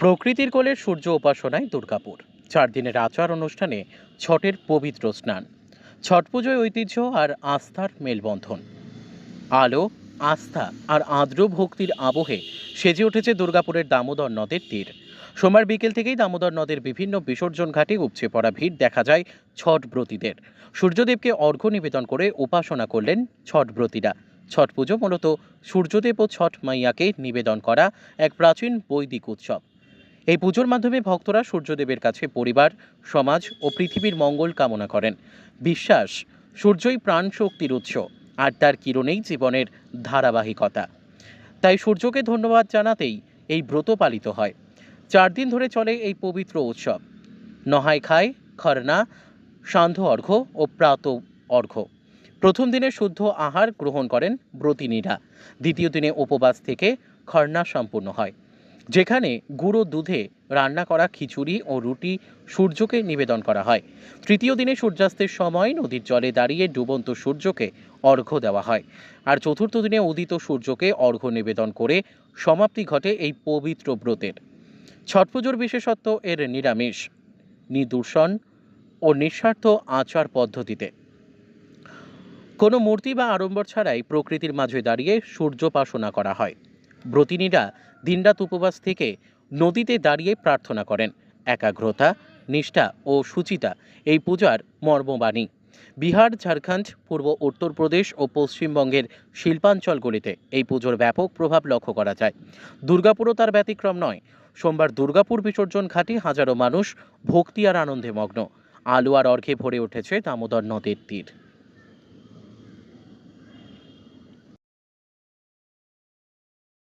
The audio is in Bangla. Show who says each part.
Speaker 1: প্রকৃতির কোলে সূর্য উপাসনায় দুর্গাপুর। চার দিনের আচার অনুষ্ঠানে ছটের পবিত্র স্নান, ছট পুজোয় ঐতিহ্য আর আস্থার মেলবন্ধন। আলো, আস্থা আর আর্দ্র ভক্তির আবহে সেজে উঠেছে দুর্গাপুরের দামোদর নদের তীর। সোমবার বিকেল থেকেই দামোদর নদের বিভিন্ন বিসর্জন ঘাটে উপচে পড়া ভিড় দেখা যায় ছট ব্রতীদের। সূর্যদেবকে অর্ঘ্য নিবেদন করে উপাসনা করলেন ছট ব্রতীরা। ছট পুজো মূলত সূর্যদেব ও ছট মাইয়াকে নিবেদন করা এক প্রাচীন বৈদিক উৎসব। এই পুজোর মাধ্যমে ভক্তরা সূর্যদেবের কাছে পরিবার, সমাজ ও পৃথিবীর মঙ্গল কামনা করেন। বিশ্বাস, সূর্যই প্রাণ শক্তির উৎস আর তার কিরণেই জীবনের ধারাবাহিকতা। তাই সূর্যকে ধন্যবাদ জানাতেই এই ব্রত পালিত হয়। চার দিন ধরে চলে এই পবিত্র উৎসব। নহাই খায়, খরনা, সান্ধ্য অর্ঘ্য ও প্রাত অর্ঘ্য। প্রথম দিনে শুদ্ধ আহার গ্রহণ করেন ব্রতিনীরা দ্বিতীয় দিনে উপবাস থেকে খরনা সম্পূর্ণ হয়। যেখানে গুঁড়ো দুধে রান্না করা খিচুড়ি ও রুটি সূর্যকে নিবেদন করা হয়। তৃতীয় দিনে সূর্যাস্তের সময় নদীর জলে দাঁড়িয়ে ডুবন্ত সূর্যকে অর্ঘ্য দেওয়া হয়। আর চতুর্থ দিনে উদিত সূর্যকে অর্ঘ্য নিবেদন করে সমাপ্তি ঘটে এই পবিত্র ব্রতের। ছট পুজোর বিশেষত্ব এর নিরামিষ, নিদূষণ ও নিঃস্বার্থ আচার পদ্ধতিতে। কোনো মূর্তি বা আড়ম্বর ছাড়াই প্রকৃতির মাঝে দাঁড়িয়ে সূর্যোপাসনা করা হয়। ব্রতিনীরা দিনরাত উপবাস থেকে নদীতে দাঁড়িয়ে প্রার্থনা করেন। একাগ্রতা, নিষ্ঠা ও সুচিতা এই পূজার মর্মবাণী। বিহার, ঝাড়খণ্ড, পূর্ব উত্তরপ্রদেশ ও পশ্চিমবঙ্গের শিল্পাঞ্চলগুলিতে এই পুজোর ব্যাপক প্রভাব লক্ষ্য করা যায়। দুর্গাপুরও তার ব্যতিক্রম নয়। সোমবার দুর্গাপুর বিসর্জন ঘাটে হাজারো মানুষ ভক্তি আর আনন্দে মগ্ন। আলো আর অর্ঘে ভরে উঠেছে দামোদর নদীর তীর।